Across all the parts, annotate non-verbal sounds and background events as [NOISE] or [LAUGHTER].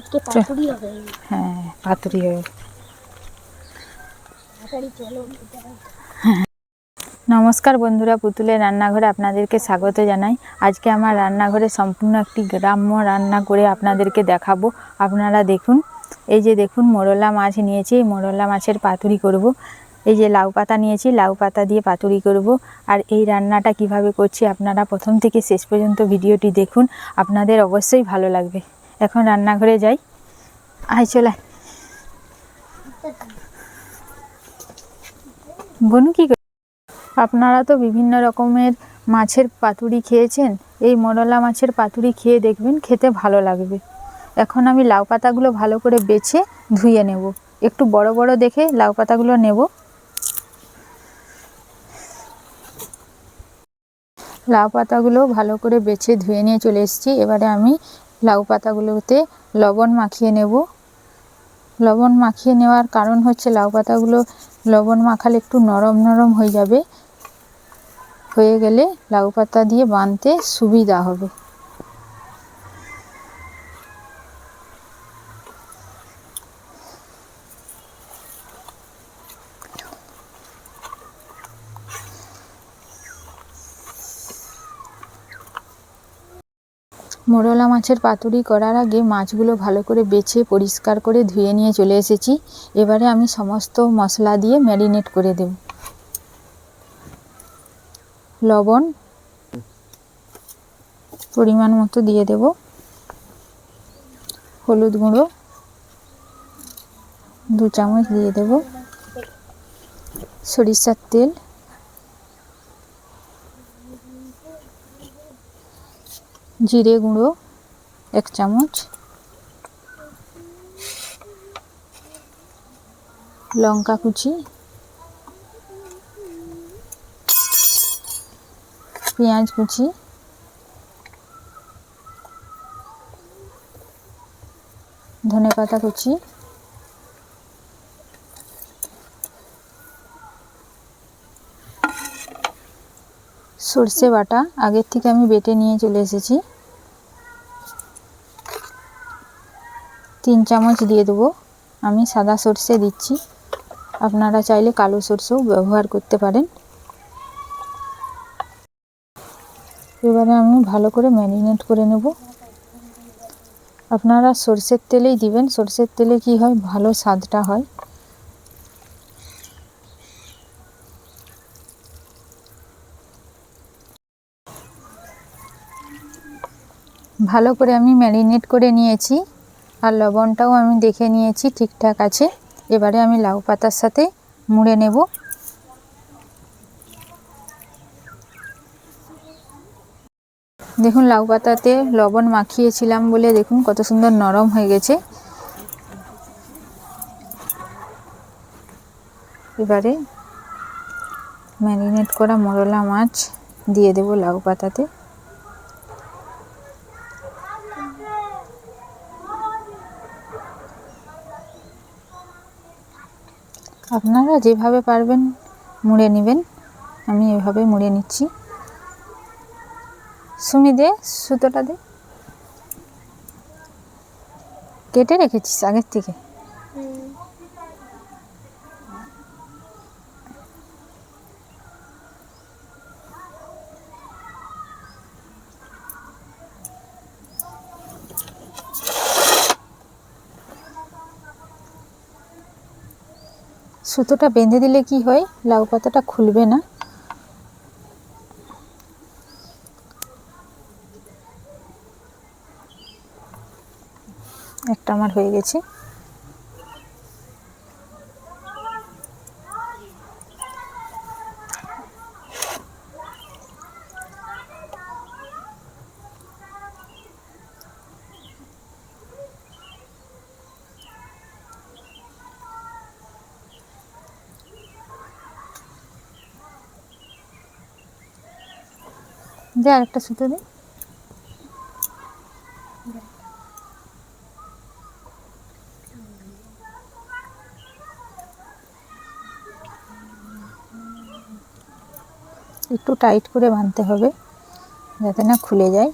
আজকে পাতুরি হবে। হ্যাঁ পাতুরি হবে। নমস্কার বন্ধুরা পুতুলের রান্নাঘরে আপনাদেরকে স্বাগত জানাই। আজকে আমার রান্নাঘরে সম্পূর্ণ একটি গ্রাম্য রান্না করে আপনাদেরকে দেখাবো। আপনারা দেখুন এই যে দেখুন মোরলা মাছ নিয়েছি এই মোরলা মাছের পাতুরি করব। এই যে লাউ পাতা নিয়েছি লাউ পাতা দিয়ে পাতুরি করব। আর এই রান্নাটা কীভাবে করছি আপনারা প্রথম থেকে শেষ পর্যন্ত ভিডিওটি দেখুন। আপনাদের অবশ্যই ভালো লাগবে। এখন রান্নাঘরে যাই। আয়, চলে। বনু কি আপনারা তো বিভিন্ন রকমের মাছের পাতুরি খেয়েছেন। এই মরলা মাছের পাতুরি খেয়ে দেখবেন খেতে ভালো লাগবে। এখন আমি লাউ পাতাগুলো ভালো করে বেছে ধুয়ে নেব। একটু বড় বড় দেখে লাউ পাতাগুলো নেব। লাউ পাতাগুলো ভালো করে বেছে ধুয়ে নিয়ে চলে এসেছি। এবারে আমি লাউ পাতাগুলোতে লবণ মাখিয়ে নেব। লবণ মাখিয়ে নেওয়ার কারণ হচ্ছে লাউ পাতাগুলো লবণ মাখালে একটু নরম নরম হয়ে যাবে। হয়ে গেলে লাউ পাতা দিয়ে বানতে সুবিধা হবে। মোরলা মাছের পাতুরি করার আগে মাছগুলো ভালো করে বেছে, পরিষ্কার করে ধুয়ে নিয়ে চলে এসেছি। এবারে আমি সমস্ত মশলা দিয়ে ম্যারিনেট করে দেব। লবণ পরিমাণ মতো দিয়ে দেব। হলুদ গুঁড়ো দু চামচ দিয়ে দেব। সরিষার তেল জিরে গুঁড়ো এক চামচ। লঙ্কা কুচি। পেঁয়াজ কুচি। ধনে পাতা কুচি। সর্ষে বাটা আগের থেকে আমি বেটে নিয়ে চলে এসেছি। তিন চামচ দিয়ে দেবো। আমি সাদা সর্ষে দিচ্ছি। আপনারা চাইলে কালো সর্ষেও ব্যবহার করতে পারেন। এবারে আমি ভালো করে ম্যারিনেট করে নেব। আপনারা সর্ষের তেলেই দিবেন। সর্ষের তেলে কি হয়? ভালো স্বাদটা হয়। ভালো করে আমি ম্যারিনেট করে নিয়েছি আর লবণটাও আমি দেখে নিয়েছি ঠিকঠাক আছে। এবারে আমি লাউ পাতার সাথে মুড়ে নেব। দেখুন লাউ পাতাতে লবণ মাখিয়েছিলাম বলে দেখুন কত সুন্দর নরম হয়ে গেছে। এবারে ম্যারিনেট করা মরলা মাছ দিয়ে দেব লাউ পাতাতে। আপনারা যেভাবে পারবেন মুড়ে নেবেন। আমি এভাবে মুড়ে নিচ্ছি। সুমি দে, সুতোটা দে। কেটে রেখেছিস আগের থেকে? সুতোটা বেঁধে দিলে কি হয়? লাউ পাতাটা খুলবে না। একটা আমার হয়ে গেছে। যা আরেকটা সুতো দে। একটু টাইট করে বাঁধতে হবে যাতে না খুলে যায়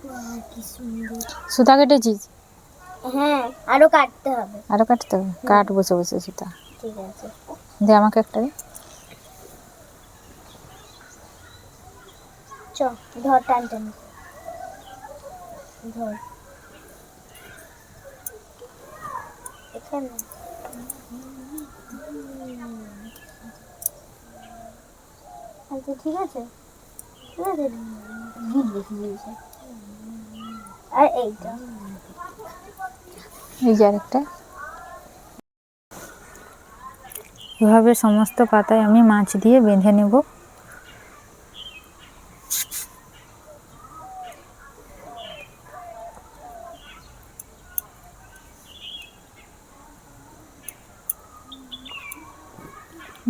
কি সুন্দর সুতা কেটেছিস? হ্যাঁ আরও কাটতে হবে। আরও কাটতে হবে? কাট বসে বসে সুতা। ঠিক আছে। দে আমাকে একটা দে। চ ধর টান টান। ধর। এখানে। আচ্ছা ঠিক আছে। ঠিক আছে। ঘিরবে ঘিরবে আর এইটা। এই যে আরেকটা। এভাবে সমস্ত পাতায় আমি মাছ দিয়ে বেঁধে নেব।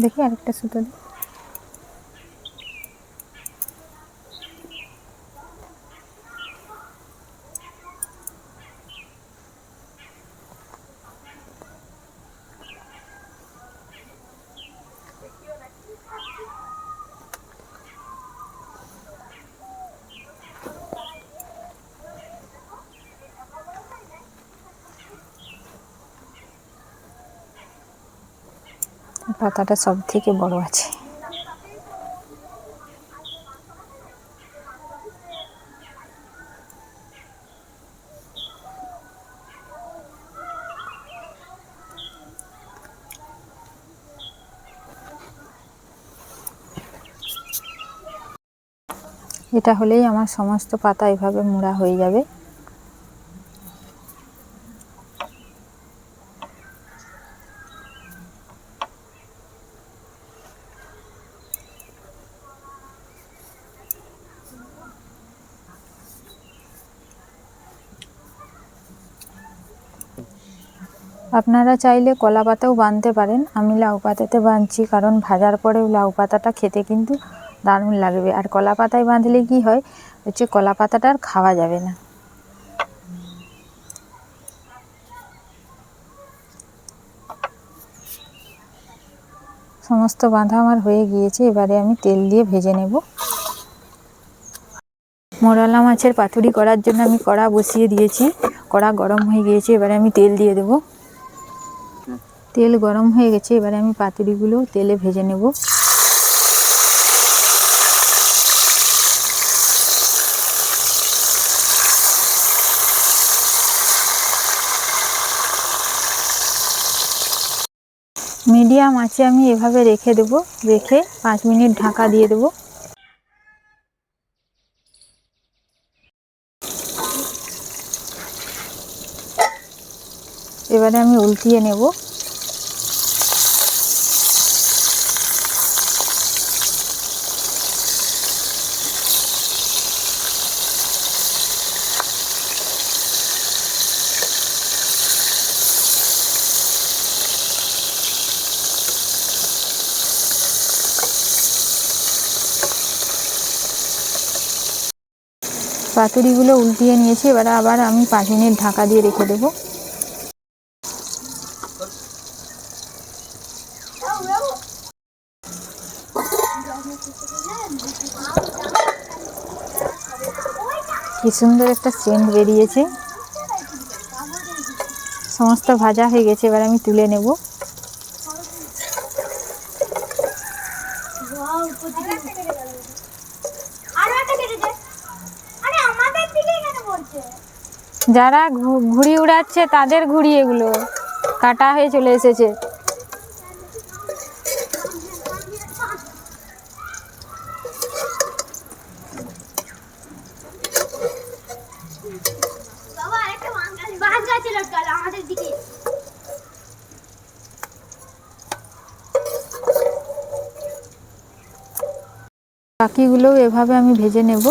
দেখি আরেকটা সুতো দিই। পাতাটা সব থেকে বড় আছে। এটা হলেই আমার সমস্ত পাতা এভাবে মোড়া হয়ে যাবে। আপনারা চাইলে কলা পাতাও বাঁধতে পারেন। আমি লাউ পাতাতে বাঁধছি কারণ ভাজার পরেও লাউ পাতাটা খেতে কিন্তু দারুণ লাগবে। আর কলা পাতায় বাঁধলে কি হয়? হচ্ছে কলা পাতাটা আর খাওয়া যাবে না। সমস্ত বাঁধা আমার হয়ে গিয়েছে, এবারে আমি তেল দিয়ে ভেজে নেব। মোরালা মাছের পাতুরি করার জন্য আমি কড়া বসিয়ে দিয়েছি। কড়া গরম হয়ে গিয়েছে, এবারে আমি তেল দিয়ে দেবো। তেল গরম হয়ে গেছে, এবারে আমি পাতুরিগুলো তেলে ভেজে নেব। মিডিয়াম আঁচে আমি এভাবে রেখে দেব, রেখে পাঁচ মিনিট ঢাকা দিয়ে দেব। এবারে আমি উল্টিয়ে নেব। পাতুরিগুলো উল্টিয়ে নিয়েছি, এবারে আবার আমি পাঁচ মিনিট ঢাকা দিয়ে রেখে দেবো। কি সুন্দর একটা সেন্ট বেরিয়েছে। সমস্ত ভাজা হয়ে গেছে, এবার আমি তুলে নেব আরও একটা কেটে দে আরে আমাদের দিকে কেন পড়ছে যারা ঘুড়ি উড়াচ্ছে তাদের ঘুড়ি এগুলো। কাটা হয়ে চলে এসেছে। বাকিগুলোও এভাবে আমি ভেজে নেব।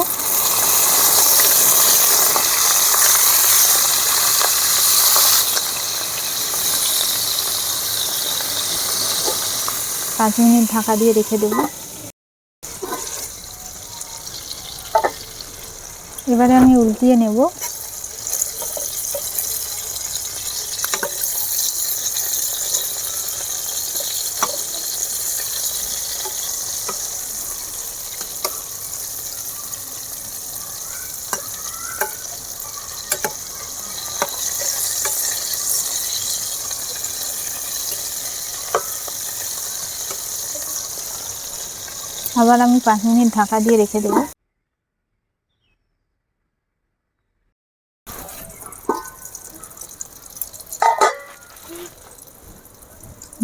পাঁচ মিনিট ঢাকা দিয়ে রেখে দেব। এবারে আমি উল্টিয়ে নেব। আবার আমি পাঁচ মিনিট ঢাকা দিয়ে রেখে দেবো।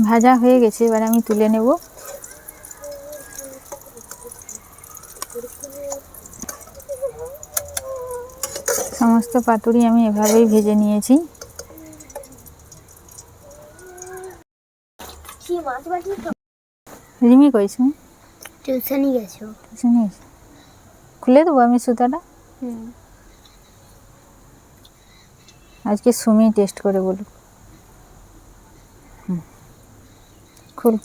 ভাজা হয়ে গেছে এবার আমি তুলে নেব। সমস্ত পাতুরি আমি এভাবেই ভেজে নিয়েছি। রিমি কইস টিউশনি গেছো? শুনিস খুলে দেবো আমি সুতাটা? আজকে সুমি টেস্ট করে বলুক। খুল।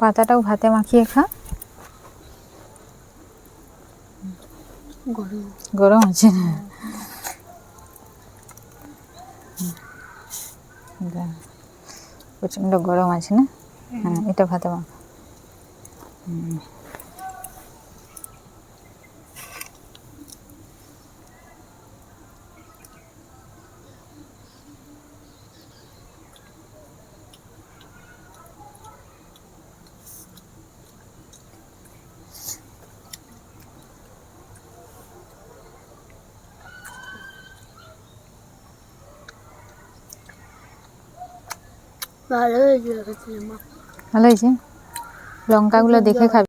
পাতাটাও ভাতে মাখিয়ে খা। গরম। গরম আছে না? প্রচণ্ড গরম আছে না? হ্যাঁ এটা ভাতে মাখা হুম। ভালো হয়েছে লঙ্কাগুলো দেখে খাবি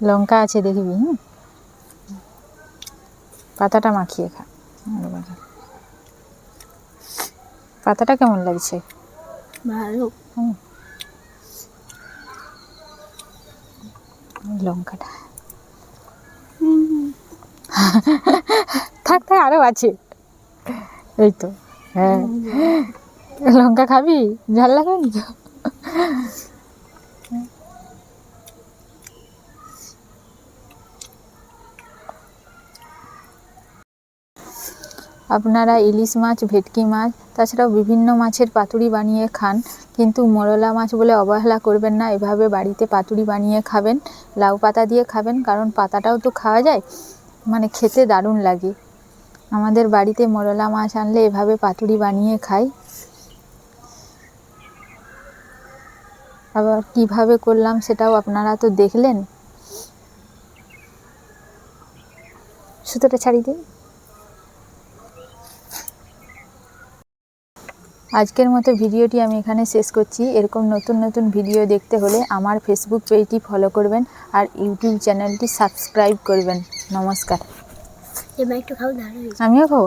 লঙ্কা আছে দেখবি হুম? পাতাটা মাখিয়ে খা। পাতাটা কেমন লাগছে? ভালো। হুম। লঙ্কাটা। [LAUGHS] থাক থাক আরও আছে। এই তো হ্যাঁ। লঙ্কা খাবি? ঝাল লাগবে তো আপনারা ইলিশ মাছ, ভেটকি মাছ, তাছাড়াও বিভিন্ন মাছের পাতুরি বানিয়ে খান। কিন্তু মরলা মাছ বলে অবহেলা করবেন না, এভাবে বাড়িতে পাতুরি বানিয়ে খাবেন, লাউ পাতা দিয়ে খাবেন, কারণ পাতাটাও তো খাওয়া যায়। মানে খেতে দারুণ লাগে। আমাদের বাড়িতে মরলা মাছ আনলে এভাবে পাতুরি বানিয়ে খাই। আবার কীভাবে করলাম সেটাও আপনারা তো দেখলেন। সুতোটা ছাড়ি দিন। আজকের মতো ভিডিওটি আমি এখানে শেষ করছি। এরকম নতুন নতুন ভিডিও দেখতে হলে আমার ফেসবুক পেজটি ফলো করবেন আর ইউটিউব চ্যানেলটি সাবস্ক্রাইব করবেন। নমস্কার। এবার একটু খাও দাঁড়িয়ে আমিও খাব।